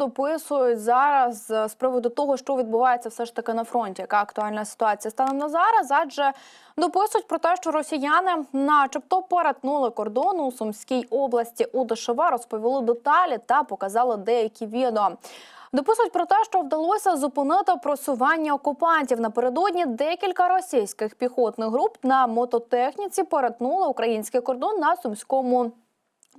дописують зараз е, з приводу того, що відбувається все ж таки на фронті, яка актуальна ситуація станом на зараз, адже дописують про те, що росіяни, начебто, перетнули кордон у Сумській області у ДШВ, розповіли деталі та показали деякі відео. Дописують про те, що вдалося зупинити просування окупантів. Напередодні декілька російських піхотних груп на мототехніці перетнули український кордон на сумському.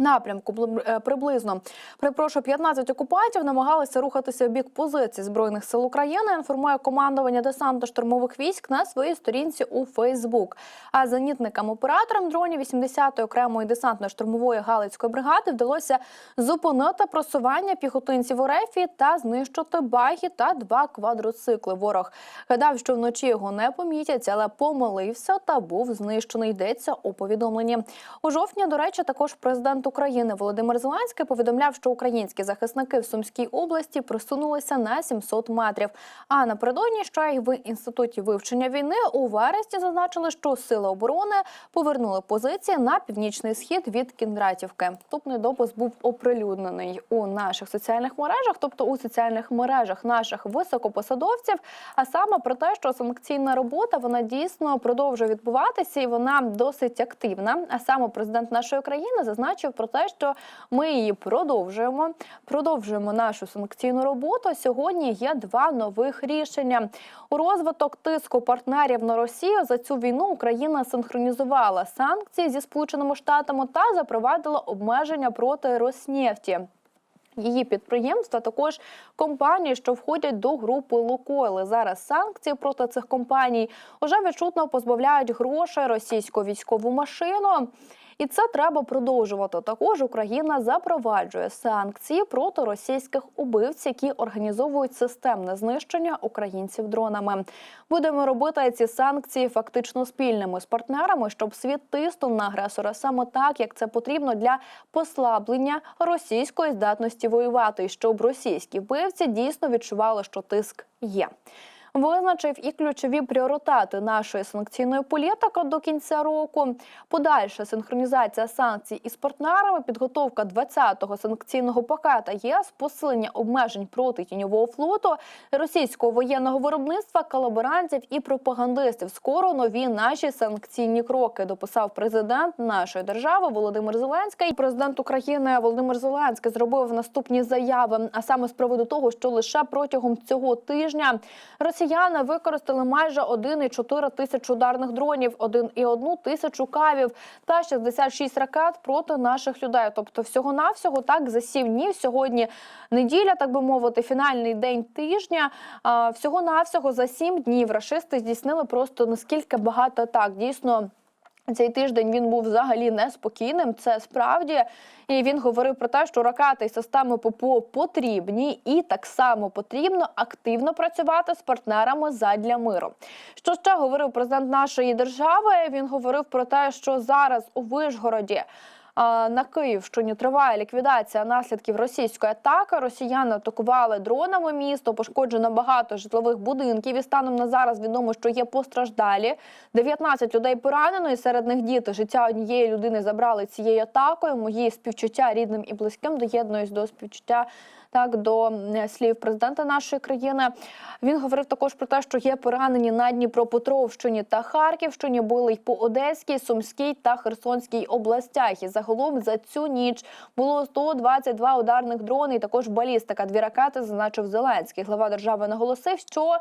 Напрямку е, приблизно перепрошую, 15 окупантів намагалися рухатися в бік позицій збройних сил України. Інформує командування десантно-штурмових військ на своїй сторінці у Фейсбук. А зенітникам-операторам дронів 80-ї окремої десантно-штурмової галицької бригади вдалося зупинити просування піхотинців у рефі та знищити баги та два квадроцикли. Ворог гадав, що вночі його не помітять, але помилився та був знищений. Йдеться у повідомленні. У жовтні, до речі, також президент України Володимир Зеленський повідомляв, що українські захисники в Сумській області просунулися на 700 метрів. А напередодні ще й в інституті вивчення війни у вересні зазначили, що сили оборони повернули позиції на північний схід від Кіндратівки. Наступний допис був оприлюднений у наших соціальних мережах, тобто у соціальних мережах наших високопосадовців. А саме про те, що санкційна робота вона дійсно продовжує відбуватися і вона досить активна. А саме президент нашої країни зазначив про те, що ми її продовжуємо. Продовжуємо нашу санкційну роботу. Сьогодні є два нових рішення. У розвиток тиску партнерів на Росію за цю війну Україна синхронізувала санкції зі Сполученими Штатами та запровадила обмеження проти Роснефті. Її підприємства також компанії, що входять до групи Лукойли. Зараз санкції проти цих компаній уже відчутно позбавляють грошей російську військову машину. І це треба продовжувати. Також Україна запроваджує санкції проти російських убивців, які організовують системне знищення українців дронами. Будемо робити ці санкції фактично спільними з партнерами, щоб світ тиснув на агресора саме так, як це потрібно для послаблення російської здатності воювати, і щоб російські вбивці дійсно відчували, що тиск є. Визначив і ключові пріоритети нашої санкційної політики до кінця року. Подальша синхронізація санкцій із партнерами, підготовка 20-го санкційного пакета ЄС, посилення обмежень проти тіньового флоту, російського воєнного виробництва, колаборантів і пропагандистів. Скоро нові наші санкційні кроки. Дописав президент нашої держави Володимир Зеленський. Президент України Володимир Зеленський зробив наступні заяви. А саме з приводу того, що лише протягом цього тижня росіяни використали майже 1,4 тисяч ударних дронів, 1,1 тисячу кавів та 66 ракет проти наших людей. Тобто, всього навсього так за 7 днів. Сьогодні неділя, так би мовити, фінальний день тижня. Всього навсього за 7 днів рашисти здійснили просто наскільки багато атак. Дійсно. Цей тиждень він був взагалі неспокійним. Це справді, і він говорив про те, що ракети і системи ППО потрібні, і так само потрібно активно працювати з партнерами задля миру. Що ще говорив президент нашої держави? Він говорив про те, що зараз у Вишгороді. На Київщині триває ліквідація наслідків російської атаки. Росіяни атакували дронами місто, пошкоджено багато житлових будинків. І станом на зараз відомо, що є постраждалі. 19 людей поранено, і серед них діти. Життя однієї людини забрали цією атакою. Мої співчуття рідним і близьким доєднуюсь до співчуття. Так, до е, слів президента нашої країни він говорив також про те, що є поранені на Дніпропетровщині та Харківщині, були й по Одеській, Сумській та Херсонській областях. І загалом за цю ніч було 122 ударних дрони. І також балістика. Дві ракети зазначив Зеленський. Глава держави наголосив, що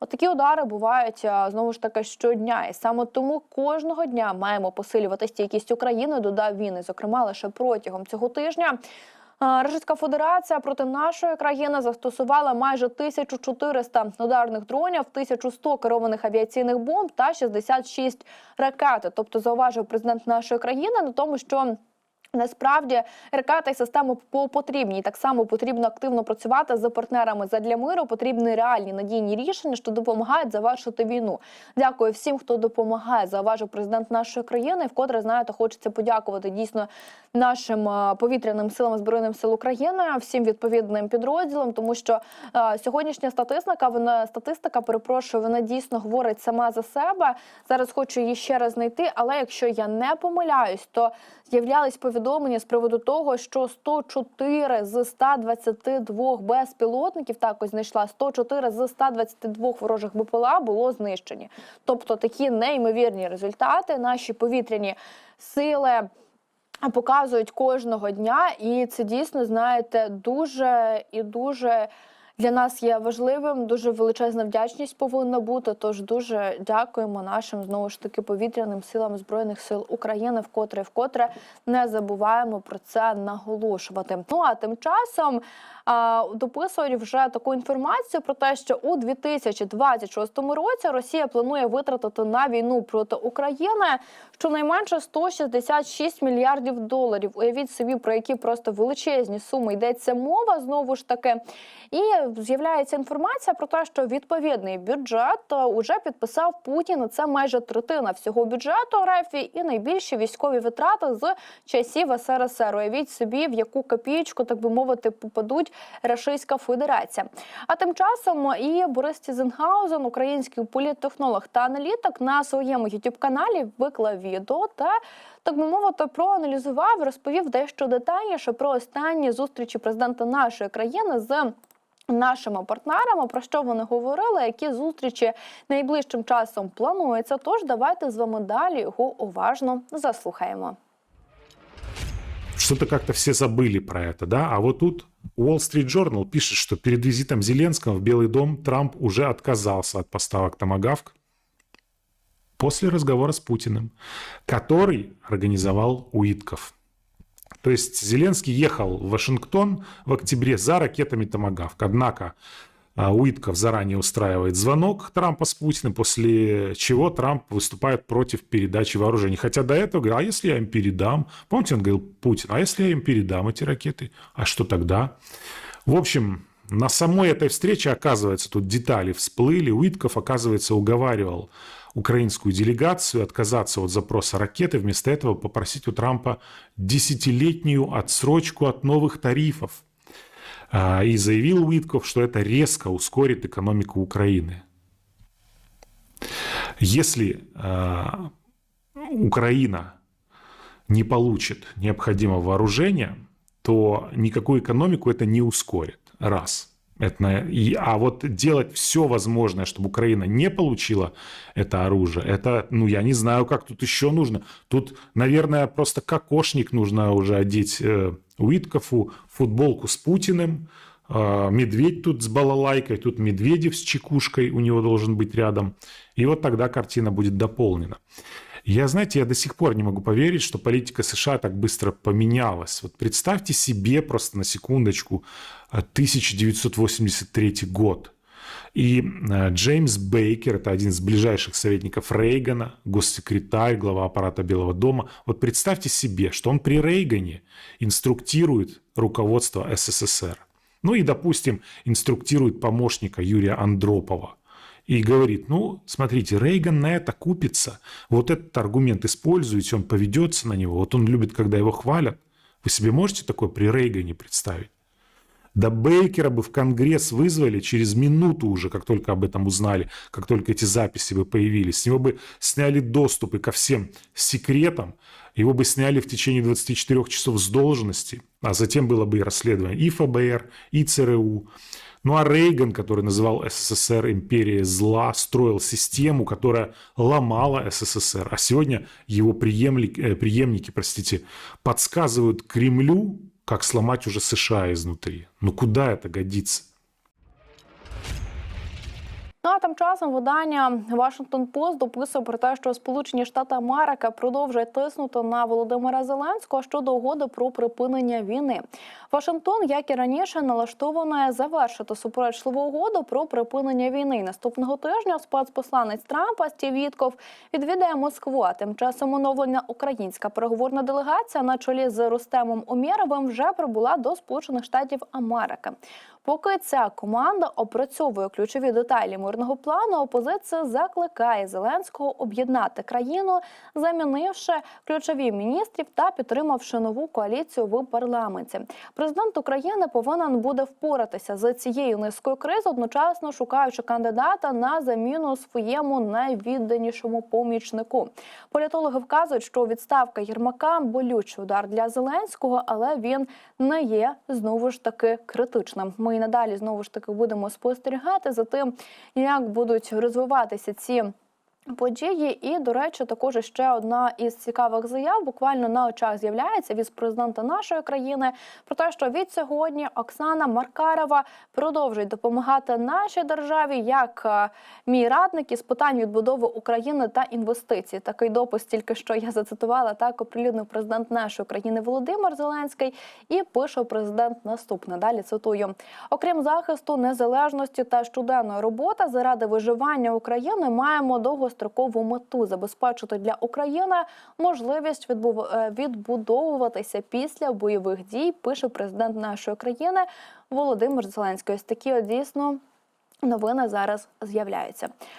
Отакі удари бувають знову ж таки щодня, і саме тому кожного дня маємо посилювати стійкість України. Додав він і зокрема лише протягом цього тижня. А, Російська Федерація проти нашої країни застосувала майже 1400 ударних дронів, 1100 керованих авіаційних бомб та 66 ракет. Тобто, зауважив президент нашої країни на тому, що Насправді ракети і системи ППО потрібні. Так само потрібно активно працювати з партнерами задля миру. Потрібні реальні надійні рішення, що допомагають завершити війну. Дякую всім, хто допомагає. Зауважив президент нашої країни. Вкотре знаєте, хочеться подякувати дійсно нашим е, повітряним силам збройним сил України, всім відповідним підрозділам, тому що е, сьогоднішня статистика, вона статистика, перепрошую, вона дійсно говорить сама за себе. Зараз хочу її ще раз знайти. Але якщо я не помиляюсь, то з'являлись повідомлення повідомлення з приводу того, що 104 з 122 безпілотників також знайшла 104 з 122 ворожих БПЛА було знищені. Тобто такі неймовірні результати наші повітряні сили. Показують кожного дня, і це дійсно знаєте дуже і дуже для нас є важливим. Дуже величезна вдячність повинна бути. Тож дуже дякуємо нашим знову ж таки повітряним силам збройних сил України, вкотре вкотре не забуваємо про це наголошувати. Ну а тим часом дописують вже таку інформацію про те, що у 2026 році Росія планує витратити на війну проти України щонайменше 166 мільярдів доларів. Уявіть собі, про які просто величезні суми йдеться мова знову ж таки. І з'являється інформація про те, що відповідний бюджет уже підписав Путін. Це майже третина всього бюджету РФ і найбільші військові витрати з часів СРСР. Уявіть собі, в яку копієчку, так би мовити, попадуть Російська Федерація. А тим часом і Борис Тізенгаузен, український політтехнолог та аналітик, на своєму youtube каналі виклав відео та. Так би мовити, проаналізував, розповів дещо детальніше про останні зустрічі президента нашої країни з нашими партнерами, про що вони говорили, які зустрічі найближчим часом плануються. Тож давайте з вами далі його уважно заслухаємо. Что-то как-то все забыли про это, да? А вот тут Wall Street Journal пишет, что перед визитом Зеленского в Белый дом Трамп уже отказался от поставок томагавк после разговора с Путиным, который организовал Уитков. То есть Зеленский ехал в Вашингтон в октябре за ракетами «Томагавк». Однако Уитков заранее устраивает звонок Трампа с Путиным, после чего Трамп выступает против передачи вооружений. Хотя до этого говорил, а если я им передам? Помните, он говорил, Путин, а если я им передам эти ракеты? А что тогда? В общем, на самой этой встрече, оказывается, тут детали всплыли. Уитков, оказывается, уговаривал украинскую делегацию отказаться от запроса ракеты, вместо этого попросить у Трампа десятилетнюю отсрочку от новых тарифов. А, И заявил Уитков, что это резко ускорит экономику Украины. Если а, Украина не получит необходимого вооружения, то никакую экономику это не ускорит. Раз. Это, и, а вот делать все возможное, чтобы Украина не получила это оружие, это, ну, я не знаю, как тут еще нужно. Тут, наверное, просто кокошник нужно уже одеть э, Уиткову, футболку с Путиным, э, медведь тут с балалайкой, тут Медведев с чекушкой у него должен быть рядом. И вот тогда картина будет дополнена. Я, знаете, я до сих пор не могу поверить, что политика США так быстро поменялась. Вот представьте себе просто на секундочку э, 1983 год. И э, Джеймс Бейкер, это один из ближайших советников Рейгана, госсекретарь, глава аппарата Белого дома. Вот представьте себе, что он при Рейгане инструктирует руководство СССР. Ну и, допустим, инструктирует помощника Юрия Андропова и говорит, ну, смотрите, Рейган на это купится, вот этот аргумент используете, он поведется на него, вот он любит, когда его хвалят. Вы себе можете такое при Рейгане представить? Да Бейкера бы в Конгресс вызвали через минуту уже, как только об этом узнали, как только эти записи бы появились. С него бы сняли доступы ко всем секретам, его бы сняли в течение 24 часов с должности, а затем было бы и расследование и ФБР, и ЦРУ. Ну а Рейган, который называл СССР империей зла, строил систему, которая ломала СССР. А сегодня его преемники, э, преемники простите, подсказывают Кремлю, как сломать уже США изнутри. Ну куда это годится? Ну а тим часом видання Washington Post дописує про те, що Сполучені Штати Америки продовжують тиснути на Володимира Зеленського щодо угоди про припинення війни. Вашингтон, як і раніше, налаштований завершити суперечливу угоду про припинення війни. Наступного тижня спецпосланець Трампа Стів Вітков відвідає Москву. А тим часом оновлена українська переговорна делегація на чолі з Рустемом Умєровим вже прибула до Сполучених Штатів Америки. Поки ця команда опрацьовує ключові деталі мирного плану, опозиція закликає Зеленського об'єднати країну, замінивши ключові міністрів та підтримавши нову коаліцію в парламенті. Президент України повинен буде впоратися з цією низкою криз, одночасно шукаючи кандидата на заміну своєму найвідданішому помічнику. Політологи вказують, що відставка Єрмака болючий удар для Зеленського, але він не є знову ж таки критичним. Ми і надалі знову ж таки будемо спостерігати за тим, як будуть розвиватися ці. Події, і до речі, також ще одна із цікавих заяв буквально на очах з'являється від президента нашої країни про те, що від сьогодні Оксана Маркарова продовжує допомагати нашій державі як е, мій радник із питань відбудови України та інвестицій. Такий допис тільки що я зацитувала так оприлюднив президент нашої країни Володимир Зеленський і пише президент наступне. Далі цитую: окрім захисту незалежності та щоденної роботи заради виживання України маємо довгострокову мету забезпечити для України можливість відбув- е, відбудовуватися після бойових дій. Пише президент нашої країни Володимир Зеленський. Ось такі дійсно новини зараз з'являються.